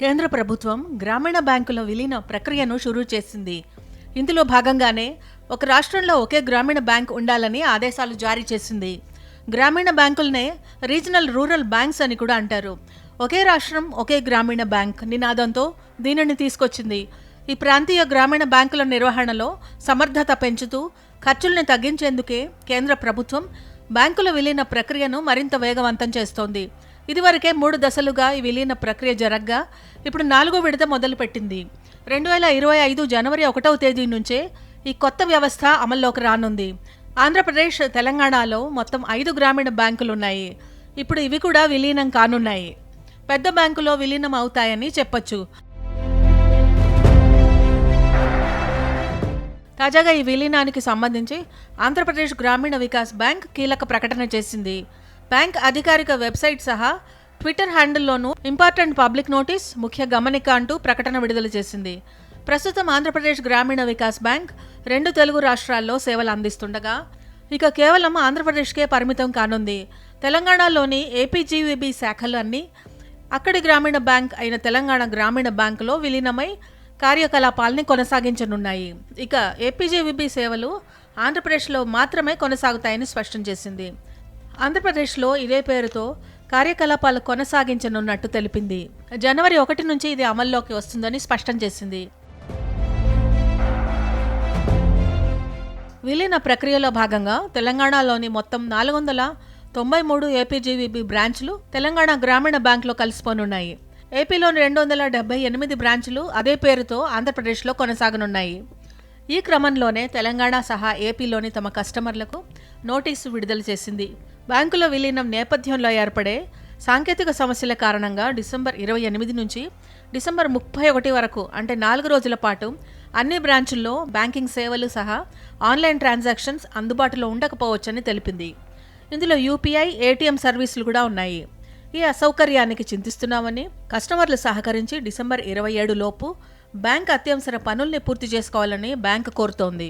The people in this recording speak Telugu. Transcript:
కేంద్ర ప్రభుత్వం గ్రామీణ బ్యాంకుల విలీన ప్రక్రియను షురూ చేసింది. ఇందులో భాగంగానే ఒక రాష్ట్రంలో ఒకే గ్రామీణ బ్యాంక్ ఉండాలని ఆదేశాలు జారీ చేసింది. గ్రామీణ బ్యాంకులనే రీజనల్ రూరల్ బ్యాంక్స్ అని కూడా అంటారు. ఒకే రాష్ట్రం ఒకే గ్రామీణ బ్యాంక్ నినాదంతో దీనిని తీసుకొచ్చింది. ఈ ప్రాంతీయ గ్రామీణ బ్యాంకుల నిర్వహణలో సమర్థత పెంచుతూ ఖర్చుల్ని తగ్గించేందుకే కేంద్ర ప్రభుత్వం బ్యాంకుల విలీన ప్రక్రియను మరింత వేగవంతం చేస్తోంది. ఇదివరకే మూడు దశలుగా ఈ విలీన ప్రక్రియ జరగ్గా ఇప్పుడు నాలుగో విడత మొదలుపెట్టింది. రెండు వేల ఇరవై ఐదు జనవరి ఒకటవ తేదీ నుంచే ఈ కొత్త వ్యవస్థ అమల్లోకి రానుంది. ఆంధ్రప్రదేశ్ తెలంగాణలో మొత్తం ఐదు గ్రామీణ బ్యాంకులు ఉన్నాయి ఇప్పుడు ఇవి కూడా విలీనం కానున్నాయి. పెద్ద బ్యాంకులో విలీనం అవుతాయని చెప్పొచ్చు. తాజాగా ఈ విలీనానికి సంబంధించి ఆంధ్రప్రదేశ్ గ్రామీణ వికాస్ బ్యాంక్ కీలక ప్రకటన చేసింది. బ్యాంక్ అధికారిక వెబ్సైట్ సహా ట్విట్టర్ హ్యాండిల్లోనూ ఇంపార్టెంట్ పబ్లిక్ నోటీస్ ముఖ్య గమనిక అంటూ ప్రకటన విడుదల చేసింది. ప్రస్తుతం ఆంధ్రప్రదేశ్ గ్రామీణ వికాస్ బ్యాంక్ రెండు తెలుగు రాష్ట్రాల్లో సేవలు అందిస్తుండగా ఇక కేవలం ఆంధ్రప్రదేశ్కే పరిమితం కానుంది. తెలంగాణలోని ఏపీజీవీబీ శాఖలు అన్నీ అక్కడి గ్రామీణ బ్యాంక్ అయిన తెలంగాణ గ్రామీణ బ్యాంకులో విలీనమై కార్యకలాపాలని కొనసాగించనున్నాయి. ఇక ఏపీజేవిబి సేవలు ఆంధ్రప్రదేశ్లో మాత్రమే కొనసాగుతాయని స్పష్టం చేసింది. ఆంధ్రప్రదేశ్లో ఇదే పేరుతో కార్యకలాపాలు కొనసాగించనున్నట్టు తెలిపింది. జనవరి ఒకటి నుంచి ఇది అమల్లోకి వస్తుందని స్పష్టం చేసింది. విలీన ప్రక్రియలో భాగంగా తెలంగాణలోని మొత్తం నాలుగు వందల తొంభై మూడు ఏపీజీవీబీ బ్రాంచ్లు తెలంగాణ గ్రామీణ బ్యాంకులో కలిసిపోనున్నాయి. ఏపీలోని రెండు వందల డెబ్బై ఎనిమిది బ్రాంచ్లు అదే పేరుతో ఆంధ్రప్రదేశ్లో కొనసాగనున్నాయి. ఈ క్రమంలోనే తెలంగాణ సహా ఏపీలోని తమ కస్టమర్లకు నోటీసు విడుదల చేసింది. బ్యాంకుల విలీనం నేపథ్యంలో ఏర్పడే సాంకేతిక సమస్యల కారణంగా డిసెంబర్ ఇరవై ఎనిమిది నుంచి డిసెంబర్ ముప్పై ఒకటి వరకు అంటే నాలుగు రోజుల పాటు అన్ని బ్రాంచుల్లో బ్యాంకింగ్ సేవలు సహా ఆన్లైన్ ట్రాన్సాక్షన్స్ అందుబాటులో ఉండకపోవచ్చని తెలిపింది. ఇందులో యూపీఐ ఏటీఎం సర్వీసులు కూడా ఉన్నాయి. ఈ అసౌకర్యానికి చింతిస్తున్నామని కస్టమర్లు సహకరించి డిసెంబర్ ఇరవై ఏడు లోపు బ్యాంక్ అత్యవసర పనుల్ని పూర్తి చేసుకోవాలని బ్యాంక్ కోరుతోంది.